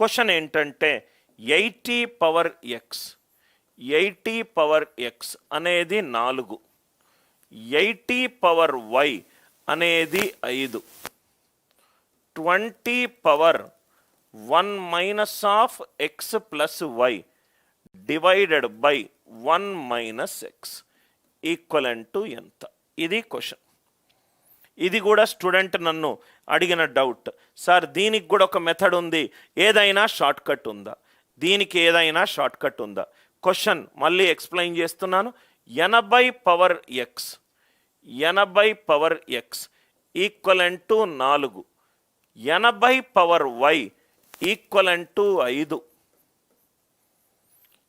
Question ఏంటంటే eighty power x. Eighty power x అనేది నాలుగు. ఎయిటీ పవర్ వై అనేది ఐదు. Twenty power one minus of x plus y divided by one minus x. Equal to ఎంత? ఇది question. ఇది కూడా స్టూడెంట్ నన్ను అడిగిన డౌట్. సార్ దీనికి కూడా ఒక మెథడ్ ఉంది. ఏదైనా షార్ట్ కట్ ఉందా? దీనికి ఏదైనా షార్ట్ కట్ ఉందా? క్వశ్చన్ మళ్ళీ ఎక్స్ప్లెయిన్ చేస్తున్నాను. ఎనభై పవర్ ఎక్స్. ఎనభై పవర్ ఎక్స్ ఈక్వలెంట్ టు నాలుగు. ఎనభై పవర్ వై ఈక్వలెంట్ టు ఐదు.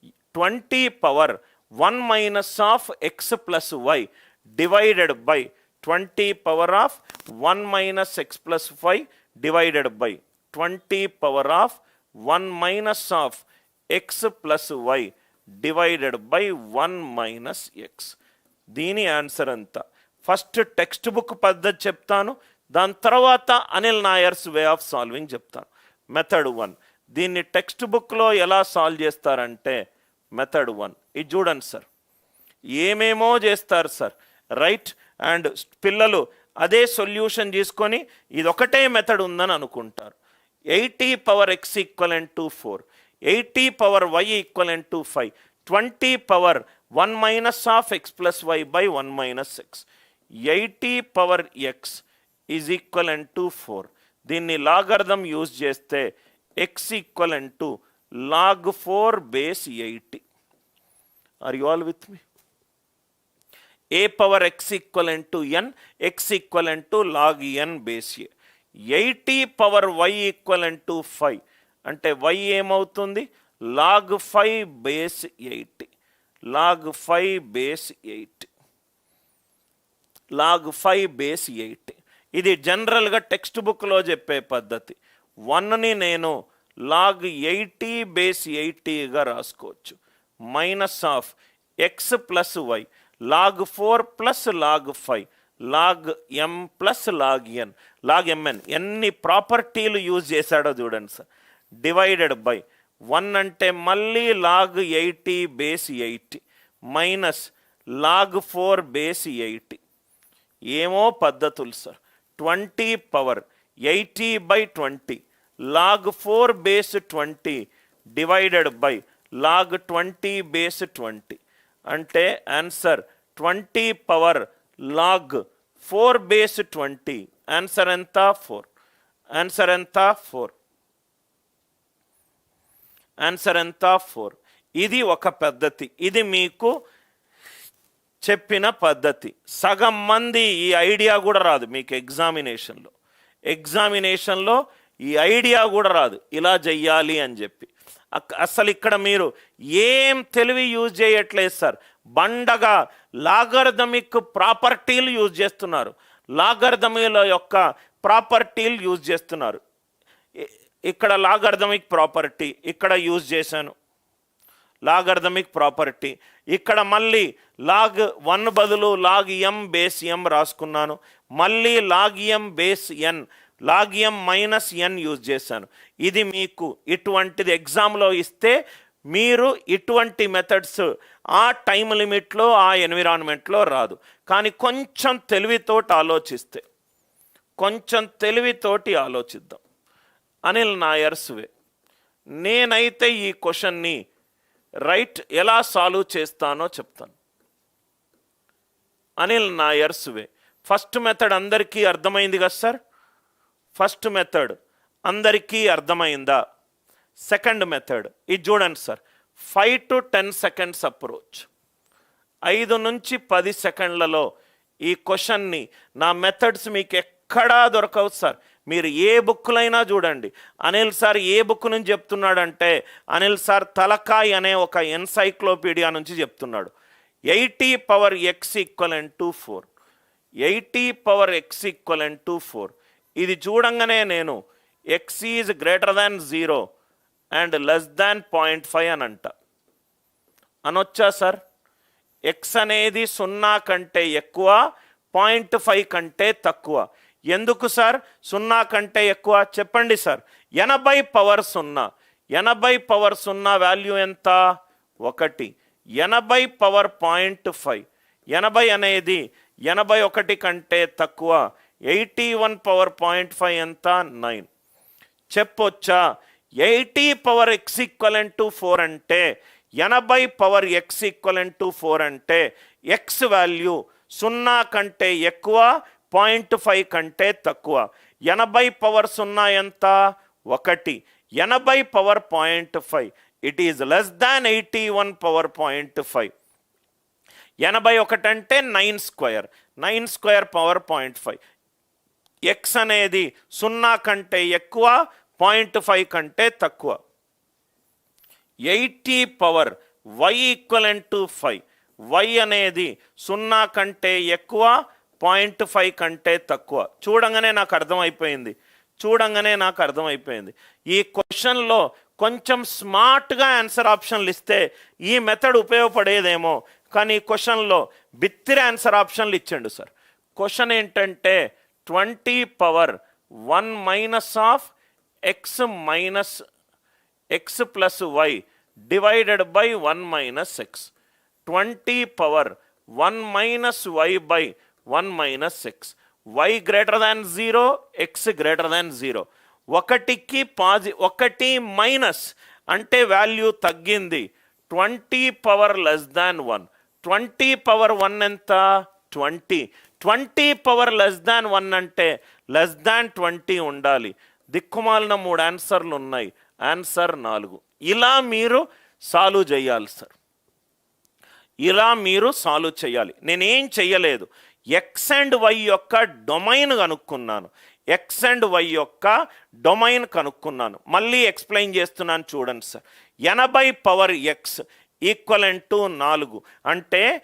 Twenty power one minus of x plus y divided by twenty power of one minus x plus five divided by twenty power of one minus of x plus y divided by one minus x. దీని answer అంతా first text book పద్ధతి చెప్తాను దాని తర్వాత Anil Nair's way of solving చెప్తాను. Method one. దీన్ని text బుక్లో ఎలా సాల్వ్ చేస్తారంటే మెథడ్ వన్. ఇది చూడండి సార్. ఏమేమో చేస్తారు సార్. రైట్ అండ్ పిల్లలు అదే సొల్యూషన్ తీసుకొని ఇది ఒకటే మెథడ్ ఉందని అనుకుంటారు. Eighty power x equivalent to four eighty power y equivalent to five twenty power one minus of x plus y by one minus x. Eighty power x is equivalent to four. దీన్ని logarithm use చేస్తే x equivalent to log four base eighty. Are you all with me a power x equivalent to n x equivalent to log n base a. Eighty power y equivalent to five. అంటే y ఏమవుతుంది? Log five base eighty. Log five base eighty. Log five base eight. ఇది జనరల్గా text బుక్లో చెప్పే పద్ధతి. వన్ని నేను log eighty base ఎయిటీగా రాసుకోవచ్చు. Minus of x plus y. Log four plus log five log m plus log n log mn ఎన్ని ప్రాపర్టీలు యూజ్ చేశాడో చూడండి సార్. డివైడెడ్ బై వన్ అంటే మళ్ళీ log eighty base eighty minus log four base eighty. ఏమో పద్ధతులు sir. Twenty power eighty by twenty log four base twenty divided by log twenty base twenty. అంటే answer twenty power log four base twenty answer ఎంత? Four answer ఎంత? Four answer ఎంత? Four ఇది ఒక పద్ధతి. ఇది మీకు చెప్పిన పద్ధతి. సగం మంది ఈ ఐడియా కూడా రాదు మీకు ఎగ్జామినేషన్లో ఎగ్జామినేషన్లో ఈ ఐడియా కూడా రాదు. ఇలా చెయ్యాలి అని చెప్పి. అక్- అసలు ఇక్కడ మీరు ఏం తెలివి యూజ్ చేయట్లేదు సార్. బండగా లాగర్దమిక్ ప్రాపర్టీలు యూజ్ చేస్తున్నారు. లాగర్దమిల యొక్క ప్రాపర్టీలు యూజ్ చేస్తున్నారు. ఇక్కడ లాగర్దమిక్ ప్రాపర్టీ ఇక్కడ యూజ్ చేశాను. Logarithmic property. ఇక్కడ మళ్ళీ లాగ్ వన్ బదులు లాగ్ ఎం బేస్ ఎం రాసుకున్నాను. మళ్ళీ లాగ్ ఎం బేస్ ఎన్. లాగియం మైనస్ ఎన్ యూజ్ చేశాను. ఇది మీకు ఇటువంటిది ఎగ్జామ్లో ఇస్తే మీరు ఇటువంటి మెథడ్స్ ఆ టైం లిమిట్లో ఆ ఎన్విరాన్మెంట్లో రాదు. కానీ కొంచెం తెలివితోటి ఆలోచిస్తే కొంచెం తెలివితోటి ఆలోచిద్దాం. అనిల్ నాయర్స్వే నేనైతే ఈ క్వశ్చన్ని రైట్ ఎలా సాల్వ్ చేస్తానో చెప్తాను. అనిల్ నాయర్స్వే ఫస్ట్ మెథడ్ అందరికీ అర్థమైంది కదా సార్? ఫస్ట్ మెథడ్ అందరికీ అర్థమైందా? Second method. ఇది చూడండి sir. Five to ten seconds approach. ఐదు నుంచి పది సెకండ్లలో ఈ క్వశ్చన్ని నా మెథడ్స్ మీకు ఎక్కడా దొరకవు సార్. మీరు ఏ బుక్లైనా చూడండి. అనిల్ సార్ ఏ బుక్ నుంచి చెప్తున్నాడంటే అనిల్ సార్ తలకాయ్ అనే ఒక ఎన్సైక్లోపీడియా నుంచి చెప్తున్నాడు. Eighty power x equivalent to four. Eighty power x equivalent to four. ఇది చూడంగానే నేను x is greater than zero and less than point five అని అంట అనొచ్చా సార్? ఎక్స్ అనేది సున్నా కంటే ఎక్కువ పాయింట్ ఫైవ్ కంటే తక్కువ. ఎందుకు సార్? సున్నా కంటే ఎక్కువ? చెప్పండి సార్. ఎనభై పవర్ సున్నా. ఎనభై పవర్ సున్నా వాల్యూ ఎంత? ఒకటి. ఎనభై పవర్ పాయింట్ ఫైవ్ ఎనభై అనేది ఎనభై ఒకటి కంటే తక్కువ. Eighty one power point five ఎంత? నైన్ చెప్పొచ్చా? Eighty power x equivalent to four అంటే ఎనభై power x equivalent to four అంటే ఎక్స్ వాల్యూ సున్నా కంటే ఎక్కువ పాయింట్ ఫైవ్ కంటే తక్కువ. ఎనభై పవర్ సున్నా ఎంత? ఒకటి. ఎనభై power point five it is less than eighty one power point five ఎనభై ఒకటి అంటే nine square nine square power point five x అనేది సున్నా కంటే ఎక్కువ పాయింట్ ఫైవ్ కంటే తక్కువ. Eighty power y equivalent to five y అనేది సున్నా కంటే ఎక్కువ పాయింట్ ఫైవ్ కంటే తక్కువ. చూడంగానే నాకు అర్థమైపోయింది. చూడంగానే నాకు అర్థమైపోయింది. ఈ క్వశ్చన్లో కొంచెం స్మార్ట్గా ఆన్సర్ ఆప్షన్లు ఇస్తే ఈ మెథడ్ ఉపయోగపడేదేమో. కానీ ఈ క్వశ్చన్లో బిత్తిరి ఆన్సర్ ఆప్షన్లు ఇచ్చాడు సార్. క్వశ్చన్ ఏంటంటే twenty power one minus of x minus x plus y divided by one minus x. Twenty power one minus y by one minus x. Y greater than zero x greater than zero. ఒకటికి పాజి ఒకటి minus అంటే value తగ్గింది. Twenty power less than one. Twenty power one ఎంత? Twenty. Twenty power less than one అంటే less than twenty ఉండాలి. దిక్కుమాలిన మూడు ఆన్సర్లు ఉన్నాయి. ఆన్సర్ నాలుగు. ఇలా మీరు సాల్వ్ చేయాలి సార్. ఇలా మీరు సాల్వ్ చేయాలి. నేనేం చెయ్యలేదు ఎక్స్ అండ్ వై యొక్క డొమైన్ కనుక్కున్నాను. ఎక్స్ అండ్ వై యొక్క డొమైన్ కనుక్కున్నాను. మళ్ళీ ఎక్స్ప్లెయిన్ చేస్తున్నాను చూడండి సార్. ఎనభై పవర్ ఎక్స్ ఈక్వల్ టు నాలుగు. అంటే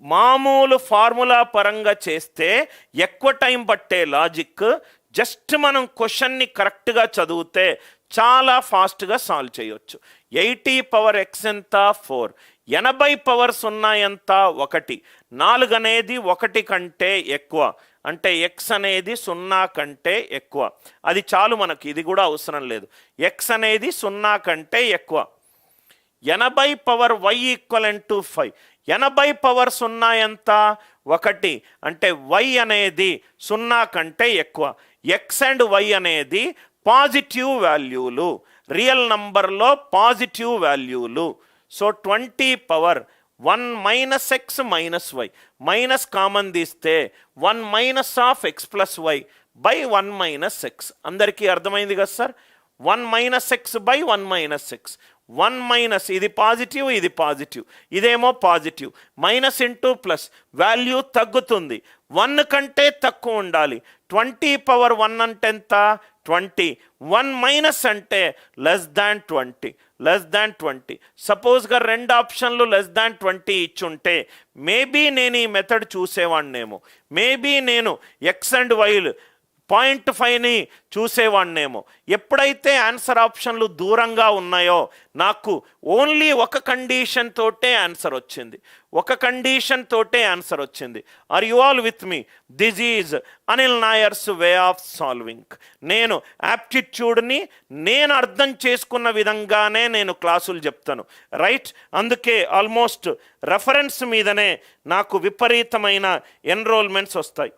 మామూలు ఫార్ములా పరంగా చేస్తే ఎక్కువ టైం పట్టే లాజిక్ జస్ట్ మనం క్వశ్చన్ని కరెక్ట్గా చదివితే చాలా ఫాస్ట్గా సాల్వ్ చేయొచ్చు. ఎయిటీ పవర్ ఎక్స్ ఎంత? ఫోర్. ఎనభై పవర్ సున్నా ఎంత? ఒకటి. నాలుగు అనేది ఒకటి కంటే ఎక్కువ. అంటే ఎక్స్ అనేది సున్నా కంటే ఎక్కువ. అది చాలు మనకి ఇది కూడా అవసరం లేదు. ఎక్స్ అనేది సున్నా కంటే ఎక్కువ. ఎనభై power y equal and to five. ఎనభై పవర్ సున్నా ఎంత ఒకటి. అంటే వై అనేది సున్నా కంటే ఎక్కువ. ఎక్స్ అండ్ వై అనేది పాజిటివ్ వాల్యూలు. రియల్ నంబర్లో positive వాల్యూలు. So twenty power. One minus x minus y minus common తీస్తే one minus of x plus y by one minus x అందరికీ అర్థమైంది కదా sir? One minus x by one minus x one minus ఇది positive ఇది positive. ఇదేమో positive. Minus into plus. Value తగ్గుతుంది. One కంటే తక్కువ ఉండాలి. ట్వంటీ పవర్ వన్ అంటే ఎంత? ట్వంటీ. వన్ మైనస్ అంటే less than twenty. Less than twenty. సపోజ్గా రెండు ఆప్షన్లు లెస్ దాన్ ట్వంటీ ఇచ్చుంటే మేబీ నేను ఈ మెథడ్ చూసేవాడినేమో మేబీ నేను ఎక్స్ అండ్ వైల్ పాయింట్ ఫైవ్ని చూసేవాడినేమో ఎప్పుడైతే ఆన్సర్ ఆప్షన్లు దూరంగా ఉన్నాయో నాకు ఓన్లీ ఒక కండిషన్ తోటే ఆన్సర్ వచ్చింది. ఒక కండిషన్ తోటే ఆన్సర్ వచ్చింది. Are you all with me this is Anil Nair's way of solving నేను యాప్టిట్యూడ్ని నేను అర్థం చేసుకున్న విధంగానే నేను క్లాసులు చెప్తాను. రైట్ అందుకే ఆల్మోస్ట్ రెఫరెన్స్ మీదనే నాకు విపరీతమైన ఎన్రోల్మెంట్స్ వస్తాయి.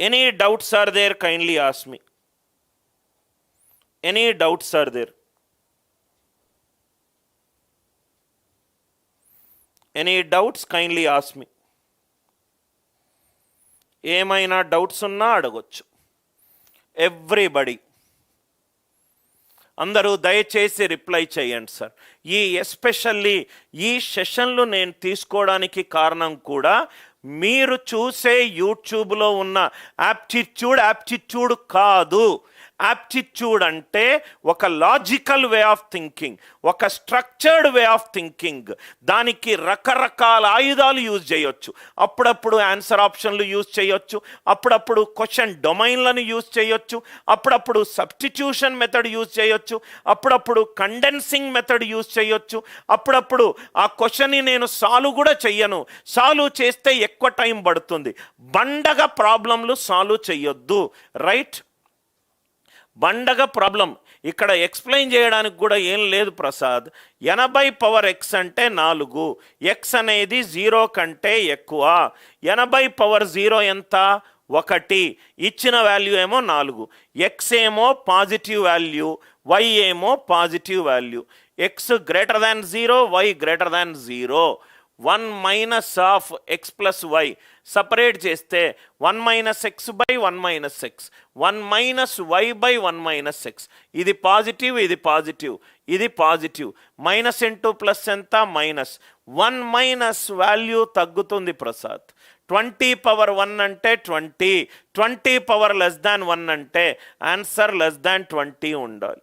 Any doubts are there kindly ask me any doubts are there any doubts kindly ask me ఏమైనా డౌట్స్ ఉన్నా అడగొచ్చు. ఎవ్రీబడి అందరూ దయచేసి రిప్లై చేయండి సార్ ఈ ఎస్పెషల్లీ ఈ సెషన్లు నేను తీసుకోవడానికి కారణం కూడా మీరు చూసే యూట్యూబ్లో ఉన్న యాప్టిట్యూడ్ యాప్టిట్యూడ్ కాదు. యాప్టిట్యూడ్ అంటే ఒక లాజికల్ వే ఆఫ్ థింకింగ్ ఒక స్ట్రక్చర్డ్ వే ఆఫ్ థింకింగ్ దానికి రకరకాల ఆయుధాలు యూజ్ చేయొచ్చు. అప్పుడప్పుడు ఆన్సర్ ఆప్షన్లు యూజ్ చేయొచ్చు. అప్పుడప్పుడు క్వశ్చన్ డొమైన్లను యూజ్ చేయొచ్చు. అప్పుడప్పుడు సబ్స్టిట్యూషన్ మెథడ్ యూజ్ చేయొచ్చు. అప్పుడప్పుడు కండెన్సింగ్ మెథడ్ యూజ్ చేయొచ్చు. అప్పుడప్పుడు ఆ క్వశ్చన్ని నేను సాల్వ్ కూడా చెయ్యను. సాల్వ్ చేస్తే ఎక్కువ టైం పడుతుంది. బండగా ప్రాబ్లంలు సాల్వ్ చెయ్యొద్దు రైట్ బండగ ప్రాబ్లం. ఇక్కడ ఎక్స్ప్లెయిన్ చేయడానికి కూడా ఏం లేదు ప్రసాద్. ఎనభై పవర్ ఎక్స్ అంటే నాలుగు. ఎక్స్ అనేది జీరో కంటే ఎక్కువ. ఎనభై పవర్ జీరో ఎంత? ఒకటి. ఇచ్చిన వాల్యూ ఏమో నాలుగు. ఎక్స్ ఏమో పాజిటివ్ వాల్యూ. వై ఏమో positive value. X greater than zero y greater than zero. One minus of x plus y separate చేస్తే one minus x by one minus x one minus y by one minus x. ఇది positive ఇది positive ఇది positive. Minus into plus ఎంత? Minus. One minus value తగ్గుతుంది Prasad. Twenty power one అంటే twenty. Twenty power less than one అంటే answer less than twenty ఉండాలి.